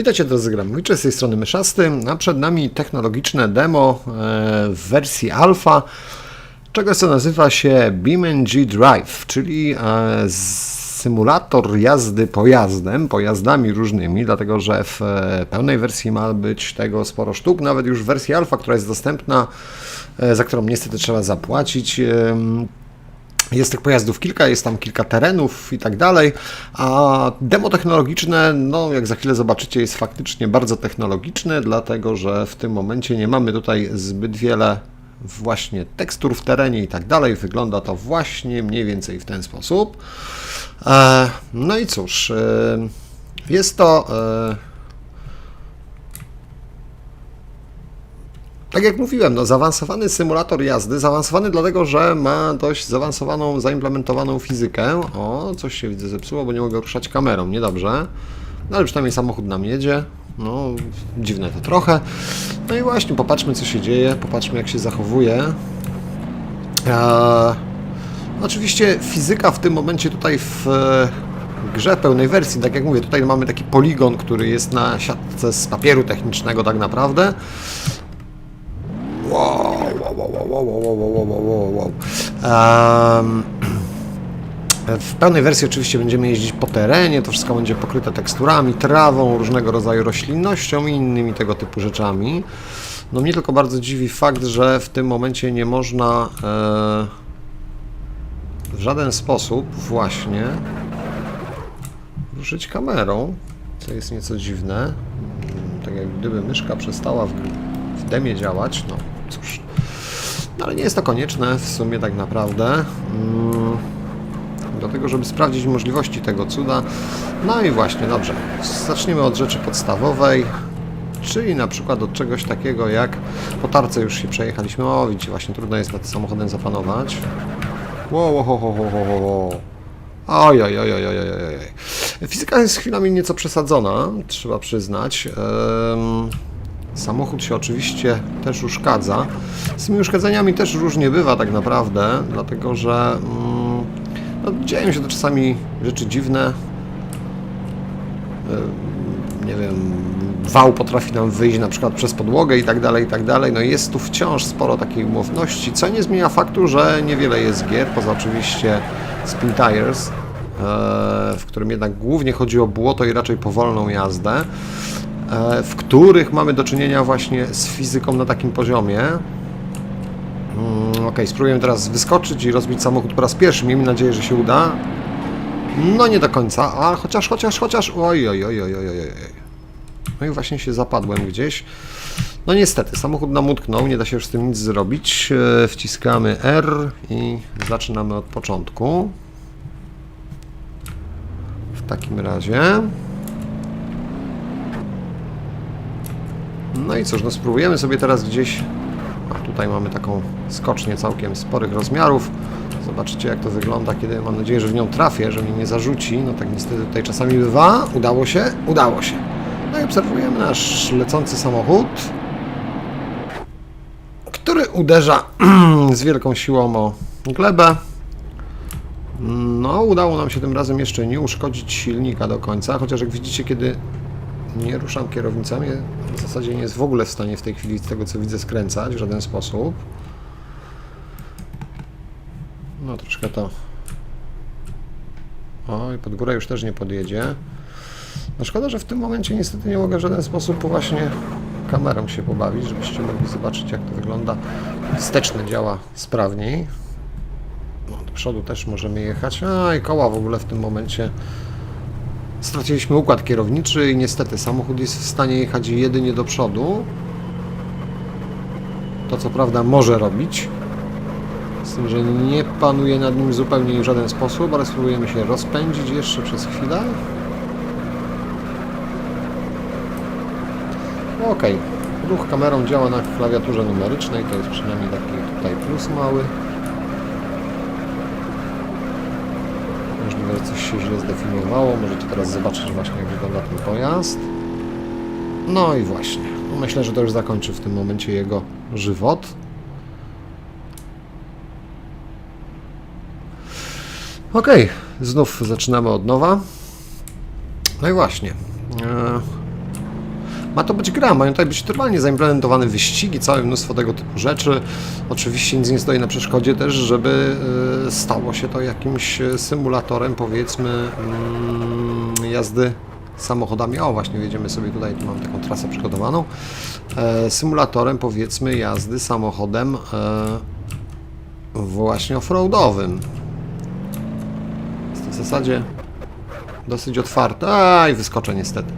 Witajcie drodzy gramowicze, z tej strony Myszasty, a przed nami technologiczne demo e, w wersji alfa czegoś co nazywa się BeamNG Drive, czyli e, symulator jazdy pojazdem, pojazdami różnymi, dlatego że w e, pełnej wersji ma być tego sporo sztuk, nawet już w wersji alfa, która jest dostępna, za którą niestety trzeba zapłacić, jest tych pojazdów kilka, jest tam kilka terenów i tak dalej, a demo technologiczne, no jak za chwilę zobaczycie, jest faktycznie bardzo technologiczne, dlatego że w tym momencie nie mamy tutaj zbyt wiele właśnie tekstur w terenie i tak dalej. Wygląda to właśnie mniej więcej w ten sposób. E, No i cóż, e, jest to Tak jak mówiłem, no, zaawansowany symulator jazdy, zaawansowany dlatego, że ma dość zaawansowaną, zaimplementowaną fizykę. O, coś się widzę zepsuło, bo nie mogę ruszać kamerą, niedobrze. No ale przynajmniej samochód nam jedzie. No, dziwne to trochę. No i właśnie, popatrzmy co się dzieje, popatrzmy jak się zachowuje. Eee, oczywiście fizyka w tym momencie tutaj w e, grze pełnej wersji, tak jak mówię, tutaj mamy taki poligon, który jest na siatce z papieru technicznego tak naprawdę. Wow, wow, wow, wow, wow, wow, wow, wow. Um, w pełnej wersji oczywiście będziemy jeździć po terenie, to wszystko będzie pokryte teksturami, trawą, różnego rodzaju roślinnością i innymi tego typu rzeczami. No mnie tylko bardzo dziwi fakt, że w tym momencie nie można e, w żaden sposób właśnie ruszyć kamerą, co jest nieco dziwne. Mm, tak jak gdyby myszka przestała w, w demie działać, no cóż. No ale nie jest to konieczne w sumie tak naprawdę. Mm, Dlatego, żeby sprawdzić możliwości tego cuda. No i właśnie, dobrze. Zacznijmy od rzeczy podstawowej. Czyli na przykład od czegoś takiego jak po tarce już się przejechaliśmy. O, widzicie, właśnie trudno jest nad samochodem zapanować. Wow, wow, wow, wow, wow. Oj, oj, oj, oj, oj, oj. Fizyka jest chwilami nieco przesadzona, trzeba przyznać. Em, Samochód się oczywiście też uszkadza. Z tymi uszkadzeniami też różnie bywa tak naprawdę, dlatego że mm, no, dzieją się to czasami rzeczy dziwne. Em, Nie wiem, wał potrafi nam wyjść na przykład przez podłogę i tak dalej, i tak dalej. No jest tu wciąż sporo takiej umowności, co nie zmienia faktu, że niewiele jest gier, poza oczywiście Spin Tires, e, w którym jednak głównie chodzi o błoto i raczej powolną jazdę, w których mamy do czynienia właśnie z fizyką na takim poziomie. Mm, Ok, spróbujemy teraz wyskoczyć i rozbić samochód po raz pierwszy. Miejmy nadzieję, że się uda. No nie do końca, a chociaż, chociaż, chociaż. Oj, oj, oj, oj, oj, oj. oj. No i właśnie się zapadłem gdzieś. No niestety, samochód nam utknął, nie da się już z tym nic zrobić. E, Wciskamy R i zaczynamy od początku. W takim razie. No i cóż, no spróbujemy sobie teraz gdzieś. A tutaj mamy taką skocznię całkiem sporych rozmiarów. Zobaczycie jak to wygląda, kiedy mam nadzieję, że w nią trafię, że mnie nie zarzuci. No tak niestety tutaj czasami bywa. Udało się? Udało się. No i obserwujemy nasz lecący samochód, który uderza z wielką siłą o glebę. No, udało nam się tym razem jeszcze nie uszkodzić silnika do końca, chociaż jak widzicie, kiedy nie ruszam kierownicami, w zasadzie nie jest w ogóle w stanie w tej chwili z tego co widzę skręcać w żaden sposób. No troszkę to... O, i pod górę już też nie podjedzie. No szkoda, że w tym momencie niestety nie mogę w żaden sposób właśnie kamerą się pobawić, żebyście mogli zobaczyć jak to wygląda. Wsteczny działa sprawniej. No, do przodu też możemy jechać. A i koła w ogóle w tym momencie. Straciliśmy układ kierowniczy i niestety samochód jest w stanie jechać jedynie do przodu. To co prawda może robić. Z tym, że nie panuje nad nim zupełnie w żaden sposób, ale spróbujemy się rozpędzić jeszcze przez chwilę. Ok, ruch kamerą działa na klawiaturze numerycznej, to jest przynajmniej taki tutaj plus mały. Możliwe, że coś się źle zdefiniowało, możecie teraz zobaczyć właśnie jak wygląda ten pojazd. No i właśnie, myślę, że to już zakończy w tym momencie jego żywot. Ok, znów zaczynamy od nowa. No i właśnie. Ma to być gra, mają tutaj być normalnie zaimplementowane wyścigi, całe mnóstwo tego typu rzeczy. Oczywiście nic nie stoi na przeszkodzie też, żeby e, stało się to jakimś e, symulatorem, powiedzmy, mm, jazdy samochodami. O, właśnie jedziemy sobie tutaj, tu mam taką trasę przygotowaną. E, symulatorem, powiedzmy, jazdy samochodem właśnie offroadowym. W zasadzie dosyć otwarte. Aj, wyskoczę niestety.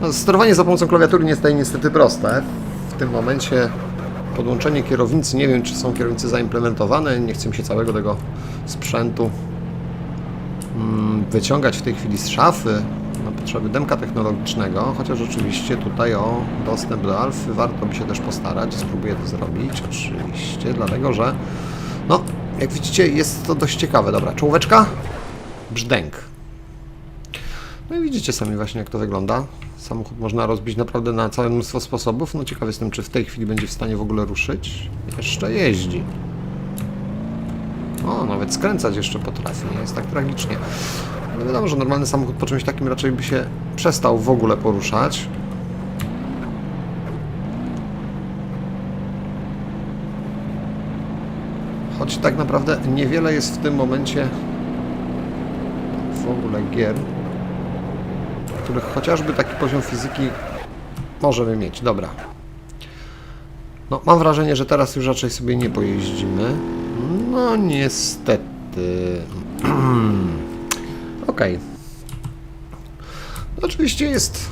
No, sterowanie za pomocą klawiatury nie jest niestety proste. W tym momencie podłączenie kierownicy, nie wiem czy są kierownice zaimplementowane, nie chcę mi się całego tego sprzętu mm, wyciągać w tej chwili z szafy na potrzeby demka technologicznego, chociaż oczywiście tutaj o dostęp do alfy warto by się też postarać, spróbuję to zrobić oczywiście, dlatego że no, jak widzicie jest to dość ciekawe. Dobra, czołóweczka, brzdęk. No i widzicie sami właśnie jak to wygląda. Samochód można rozbić naprawdę na całe mnóstwo sposobów. No ciekaw jestem, czy w tej chwili będzie w stanie w ogóle ruszyć. Jeszcze jeździ. O, nawet skręcać jeszcze potrafi, nie jest tak tragicznie. No wiadomo, że normalny samochód po czymś takim raczej by się przestał w ogóle poruszać. Choć tak naprawdę niewiele jest w tym momencie w ogóle gier, których chociażby taki poziom fizyki możemy mieć. Dobra. No, mam wrażenie, że teraz już raczej sobie nie pojeździmy. No, niestety. Okej. No, oczywiście jest,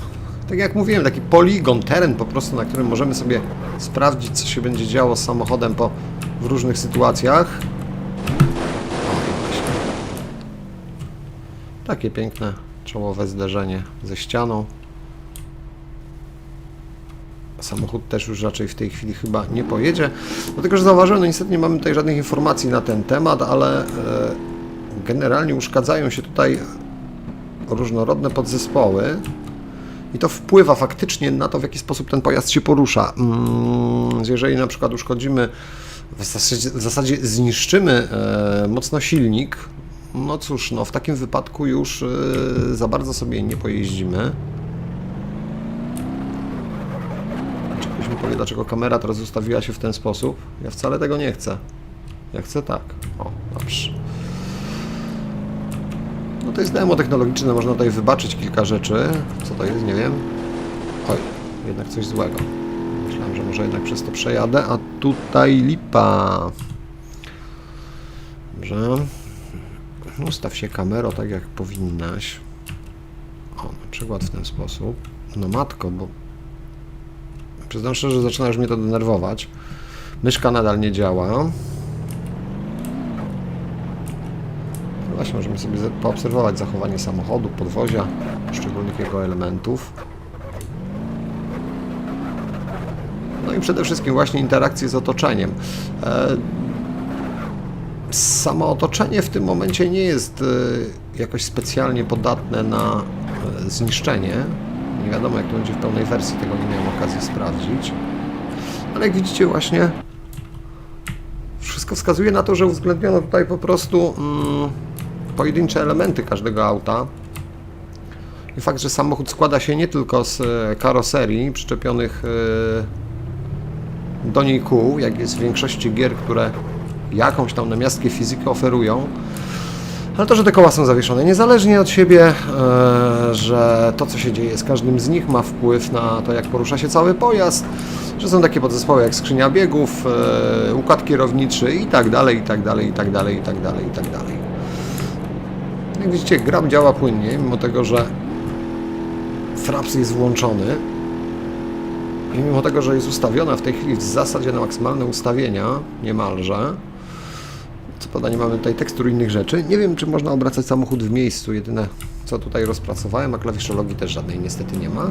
tak jak mówiłem, taki poligon, teren po prostu, na którym możemy sobie sprawdzić, co się będzie działo z samochodem po, w różnych sytuacjach. Takie piękne czołowe zderzenie ze ścianą. Samochód też już raczej w tej chwili chyba nie pojedzie. Dlatego, że zauważyłem, no niestety nie mamy tutaj żadnych informacji na ten temat, ale e, generalnie uszkadzają się tutaj różnorodne podzespoły i to wpływa faktycznie na to, w jaki sposób ten pojazd się porusza. Mm, jeżeli na przykład uszkodzimy, w zasadzie, w zasadzie zniszczymy e, mocno silnik, no cóż, no w takim wypadku już e, za bardzo sobie nie pojeździmy. Ktoś mi powie, dlaczego kamera teraz ustawiła się w ten sposób? Ja wcale tego nie chcę. Ja chcę tak. O, dobrze. No to jest demo technologiczne, można tutaj wybaczyć kilka rzeczy. Co to jest, nie wiem. Oj, jednak coś złego. Myślałem, że może jednak przez to przejadę, a tutaj lipa. Dobrze. Ustaw się kamero tak jak powinnaś. O, na przykład w ten sposób. No matko, bo przyznam szczerze, że zaczyna już mnie to denerwować. Myszka nadal nie działa. No Właśnie możemy sobie poobserwować zachowanie samochodu, podwozia, poszczególnych jego elementów. No i przede wszystkim właśnie interakcje z otoczeniem. Samo otoczenie w tym momencie nie jest e, jakoś specjalnie podatne na e, zniszczenie. Nie wiadomo jak to będzie w pełnej wersji, tego nie miałem okazji sprawdzić. Ale jak widzicie właśnie wszystko wskazuje na to, że uwzględniono tutaj po prostu mm, pojedyncze elementy każdego auta. I fakt, że samochód składa się nie tylko z e, karoserii przyczepionych do niej kół, jak jest w większości gier, które jakąś tam namiastkę fizyki oferują, ale to, że te koła są zawieszone niezależnie od siebie, e, że to, co się dzieje z każdym z nich ma wpływ na to, jak porusza się cały pojazd, że są takie podzespoły jak skrzynia biegów, e, układ kierowniczy i tak dalej, i tak dalej, i tak dalej, i tak dalej, i tak dalej. Jak widzicie, gra działa płynnie, mimo tego, że fraps jest włączony. I mimo tego, że jest ustawiona w tej chwili w zasadzie na maksymalne ustawienia, niemalże, co prawda nie mamy tutaj tekstur innych rzeczy. Nie wiem, czy można obracać samochód w miejscu. Jedyne, co tutaj rozpracowałem, a klawiszologii też żadnej niestety nie ma.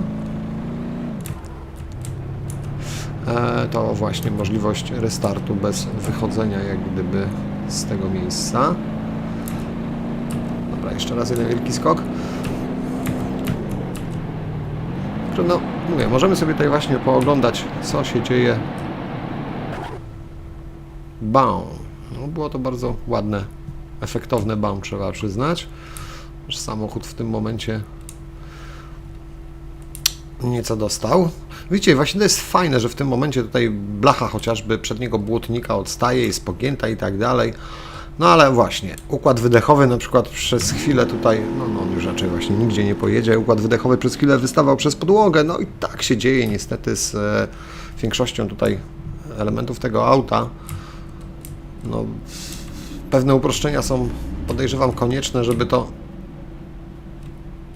E, to właśnie możliwość restartu bez wychodzenia jak gdyby z tego miejsca. Dobra, jeszcze raz jeden wielki skok. No, mówię, możemy sobie tutaj właśnie pooglądać, co się dzieje. Bam. No, było to bardzo ładne, efektowne bam, trzeba przyznać. Że samochód w tym momencie nieco dostał. Widzicie, właśnie to jest fajne, że w tym momencie tutaj blacha chociażby przedniego błotnika odstaje, jest pogięta i tak dalej. No ale właśnie, układ wydechowy na przykład przez chwilę tutaj, no, no on już raczej właśnie nigdzie nie pojedzie, układ wydechowy przez chwilę wystawał przez podłogę, no i tak się dzieje niestety z e, większością tutaj elementów tego auta. No, pewne uproszczenia są, podejrzewam, konieczne, żeby to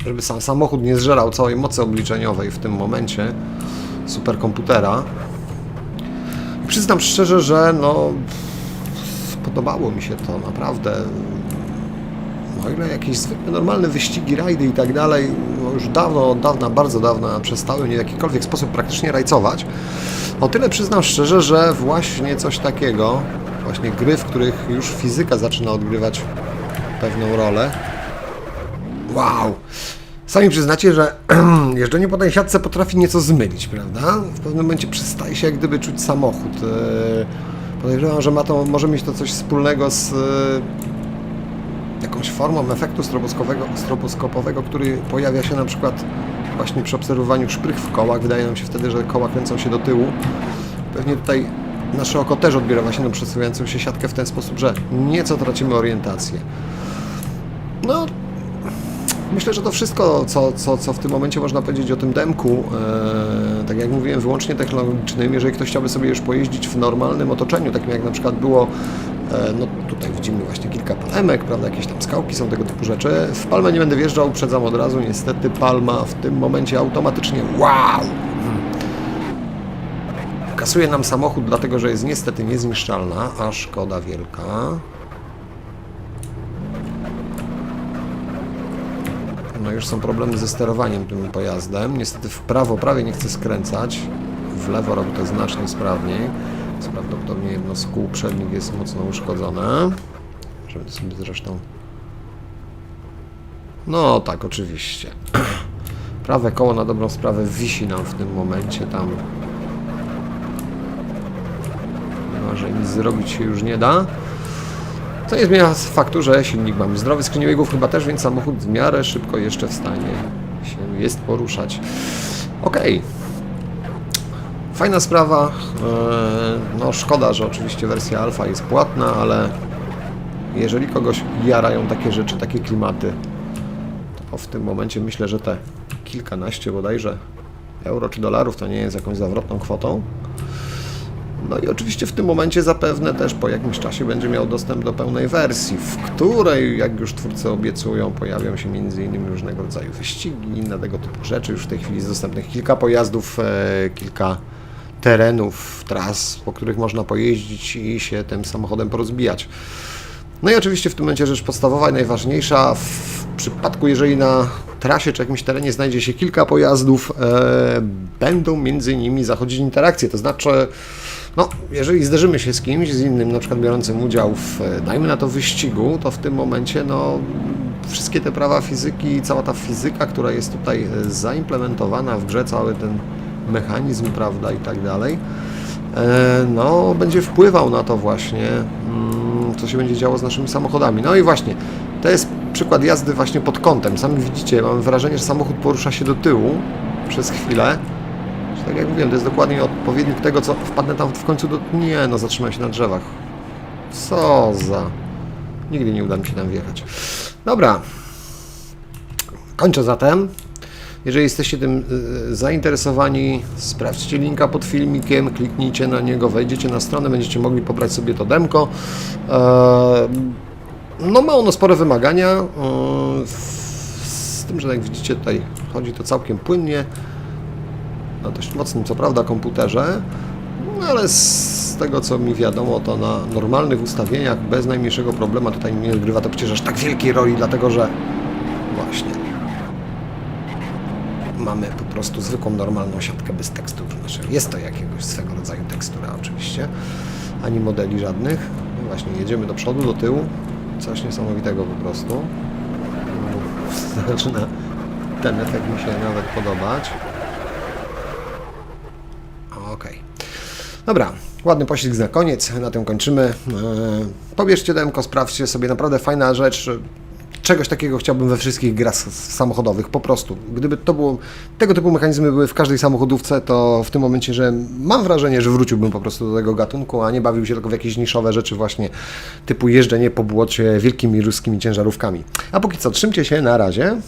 żeby sam samochód nie zżerał całej mocy obliczeniowej w tym momencie superkomputera. Przyznam szczerze, że no podobało mi się to naprawdę. No ile jakieś zwykłe, normalne wyścigi, rajdy i tak dalej, no już dawno, od dawna, bardzo dawna przestały mnie w jakikolwiek sposób praktycznie rajcować. O tyle przyznam szczerze, że właśnie coś takiego, właśnie gry, w których już fizyka zaczyna odgrywać pewną rolę, Wow! Sami przyznacie, że jeżdżenie po tej siatce potrafi nieco zmylić, prawda? W pewnym momencie przestaje się jak gdyby czuć samochód. Eee, Podejrzewam, że ma to, może mieć to coś wspólnego z e, jakąś formą efektu stroboskopowego, który pojawia się na przykład właśnie przy obserwowaniu szprych w kołach. Wydaje nam się wtedy, że koła kręcą się do tyłu. Pewnie tutaj nasze oko też odbiera właśnie na przesuwającą się siatkę w ten sposób, że nieco tracimy orientację. No, Myślę, że to wszystko, co, co, co w tym momencie można powiedzieć o tym demku, e, tak jak mówiłem, wyłącznie technologicznym. Jeżeli ktoś chciałby sobie już pojeździć w normalnym otoczeniu, takim jak na przykład było, e, no tutaj widzimy właśnie kilka palemek, prawda, jakieś tam skałki są tego typu rzeczy. W Palmę nie będę wjeżdżał, uprzedzam od razu, niestety Palma w tym momencie automatycznie, wow! Kasuje nam samochód, dlatego że jest niestety niezniszczalna, a szkoda wielka. No już są problemy ze sterowaniem tym pojazdem. Niestety w prawo prawie nie chce skręcać. W lewo robi to znacznie sprawniej. Co prawdopodobnie jedno z kół przednich jest mocno uszkodzone. Żeby sobie zresztą... No tak, oczywiście. Prawe koło na dobrą sprawę wisi nam w tym momencie tam. No, że nic zrobić się już nie da. Co nie zmienia faktu, że silnik mamy zdrowy, skrzynię biegów chyba też, więc samochód w miarę szybko jeszcze w stanie się jest poruszać. Okej. Fajna sprawa. Eee, No szkoda, że oczywiście wersja alfa jest płatna, ale jeżeli kogoś jarają takie rzeczy, takie klimaty, to w tym momencie myślę, że te kilkanaście bodajże euro czy dolarów to nie jest jakąś zawrotną kwotą. No i oczywiście w tym momencie zapewne też po jakimś czasie będzie miał dostęp do pełnej wersji, w której, jak już twórcy obiecują, pojawią się m.in. różnego rodzaju wyścigi, inne tego typu rzeczy. Już w tej chwili jest dostępnych kilka pojazdów, e, kilka terenów, tras, po których można pojeździć i się tym samochodem porozbijać. No i oczywiście w tym momencie rzecz podstawowa i najważniejsza, w przypadku jeżeli na trasie czy jakimś terenie znajdzie się kilka pojazdów, e, będą między nimi zachodzić interakcje, to znaczy no, jeżeli zderzymy się z kimś, z innym, na przykład biorącym udział w, e, dajmy na to, wyścigu, to w tym momencie, no, wszystkie te prawa fizyki, cała ta fizyka, która jest tutaj e, zaimplementowana w grze, cały ten mechanizm, prawda, i tak dalej, e, no, będzie wpływał na to właśnie, mm, co się będzie działo z naszymi samochodami. No i właśnie, to jest przykład jazdy właśnie pod kątem. Sami widzicie, mam wrażenie, że samochód porusza się do tyłu przez chwilę, tak jak mówiłem, to jest dokładnie odpowiednik tego, co wpadnę tam w końcu do... Nie, no zatrzymałem się na drzewach. Co za... Nigdy nie uda mi się tam wjechać. Dobra. Kończę zatem. Jeżeli jesteście tym y, zainteresowani, sprawdźcie linka pod filmikiem, kliknijcie na niego, wejdziecie na stronę, będziecie mogli pobrać sobie to demko. E, no ma ono spore wymagania, e, z tym, że jak widzicie tutaj chodzi to całkiem płynnie na dość mocnym, co prawda, komputerze, no ale z tego co mi wiadomo, to na normalnych ustawieniach bez najmniejszego problemu tutaj nie odgrywa to przecież aż tak wielkiej roli, dlatego że właśnie mamy po prostu zwykłą, normalną siatkę bez tekstur. Znaczy jest to jakiegoś swego rodzaju tekstura oczywiście, ani modeli żadnych. No właśnie, jedziemy do przodu, do tyłu, coś niesamowitego po prostu. No, zaczyna ten efekt mi się nawet podobać. Okej. Dobra, ładny pościg na koniec, na tym kończymy. Eee, Pobierzcie demko, sprawdźcie sobie, naprawdę fajna rzecz. czegoś takiego chciałbym we wszystkich grach samochodowych, po prostu. Gdyby to było, tego typu mechanizmy były w każdej samochodówce, to w tym momencie, że mam wrażenie, że wróciłbym po prostu do tego gatunku, a nie bawił się tylko w jakieś niszowe rzeczy właśnie typu jeżdżenie po błocie wielkimi ruskimi ciężarówkami. A póki co, trzymcie się, na razie.